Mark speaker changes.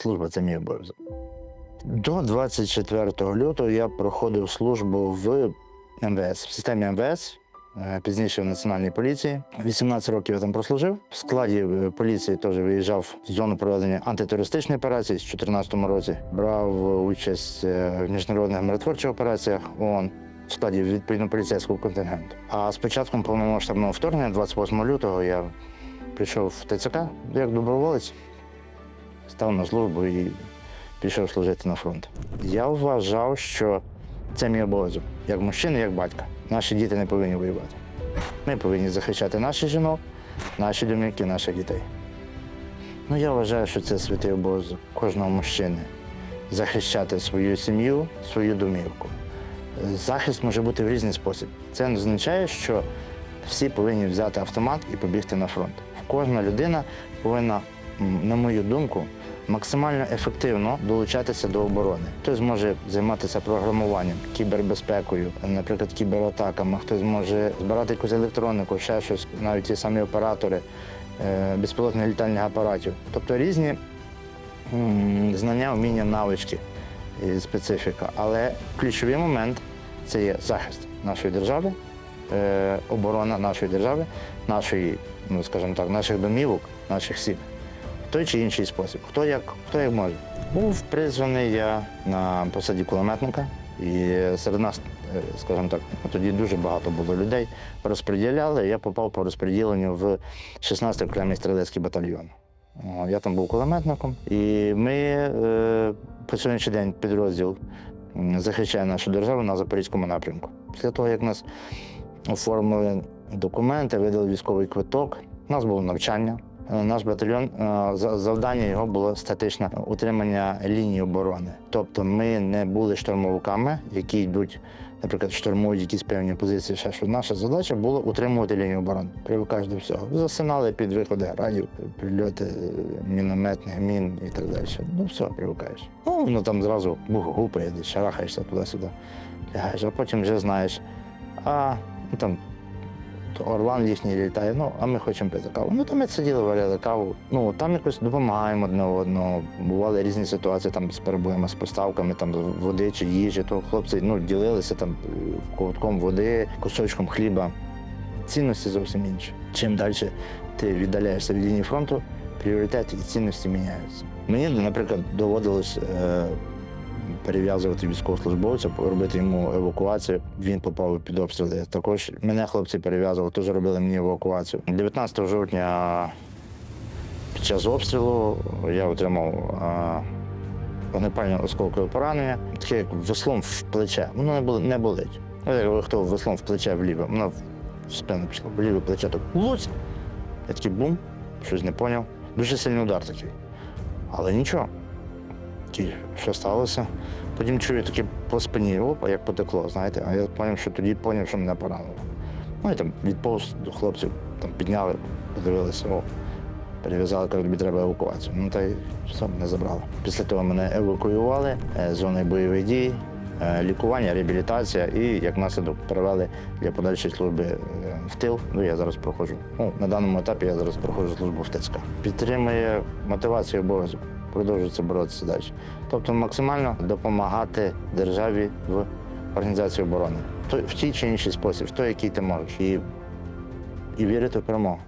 Speaker 1: Служба це мій обов'язок. До 24 лютого я проходив службу в МВС, в системі МВС, е, пізніше в Національній поліції. 18 років я там прослужив. В складі е, поліції теж виїжджав в зону проведення антитерористичної операції з 2014 році. Брав участь е, в міжнародних миротворчих операціях ООН в складі відповідно поліцейського контингенту. А з початком повномасштабного вторгнення, 28 лютого, я прийшов в ТЦК як доброволець, став на службу і пішов служити на фронт. Я вважав, що це мій обов'язок як мужчини, як батька. Наші діти не повинні воювати. Ми повинні захищати наших жінок, наші домівки, наших дітей. Ну, я вважаю, що це святий обов'язок кожного мужчини захищати свою сім'ю, свою домівку. Захист може бути в різний спосіб. Це не означає, що всі повинні взяти автомат і побігти на фронт. Кожна людина повинна, на мою думку, максимально ефективно долучатися до оборони. Хтось може займатися програмуванням, кібербезпекою, наприклад, кібератаками, хтось може збирати якусь електронику, ще щось, навіть ті самі оператори е, безпілотних літальних апаратів. Тобто різні знання, вміння, навички і специфіка. Але ключовий момент це є захист нашої держави, е, оборона нашої держави, нашої, ну скажімо так, наших домівок, наших сімей. Той чи інший спосіб. Хто як, хто як може. Був призваний я на посаді кулеметника, і серед нас, е, скажімо так, тоді дуже багато було людей. Розподіляли. Я попав по розподіленню в 16-й окремий стрілецький батальйон. Я там був кулеметником, і ми е, по сьогоднішній день підрозділ захищає нашу державу на Запорізькому напрямку. Після того, як нас оформили документи, видали військовий квиток, у нас було навчання. Е, Наш батальйон е, за- завдання його було статичне утримання лінії оборони. Тобто ми не були штурмовиками, які йдуть, наприклад, штурмують якісь певні позиції. Ще що наша задача була утримувати лінію оборони. Привикаєш до всього. Засинали під виходи градів, прильоти е, мінометних мін і так далі. Ну все, привикаєш. Ну, ну там зразу бух гупає, шарахаєшся туди-сюди, лягаєш, а потім вже знаєш. А ну, там то Орлан їхній літає, ну, а ми хочемо пити каву. Ну, то ми сиділи, варили каву. Ну, там якось допомагаємо одне одному. Бували різні ситуації там з перебоями, з поставками там, води чи їжі. То хлопці ну, ділилися там ковтком води, кусочком хліба. Цінності зовсім інші. Чим далі ти віддаляєшся від лінії фронту, пріоритети і цінності міняються. Мені, наприклад, доводилось е, перев'язувати військовослужбовця, робити йому евакуацію. Він попав під обстріли. Також мене хлопці перев'язували, теж робили мені евакуацію. 19 жовтня під час обстрілу я отримав вогнепальне осколкове поранення, таке як веслом в плече. Воно не, болить. Хто веслом в плече вліве, воно в спину пішло, в ліве плече так луць. Я такий бум, щось не поняв. Дуже сильний удар такий. Але нічого. Такий, що сталося? Потім чую таке по спині, опа, як потекло, знаєте, а я зрозумів, що тоді зрозумів, що мене поранило. Ну і там відповз до хлопців, там підняли, подивилися, о, перев'язали, кажуть, треба евакуацію. Ну та й все, мене забрали. Після того мене евакуювали е, з зони бойових дій, е, лікування, реабілітація і як наслідок перевели для подальшої служби е, в тил. Ну я зараз проходжу. Ну, на даному етапі я зараз проходжу службу в ТЦК. Підтримує мотивацію обов'язок. Продовжується боротися далі. Тобто максимально допомагати державі в організації оборони. В тій чи інший спосіб, в той, який ти можеш. І, і вірити в перемогу.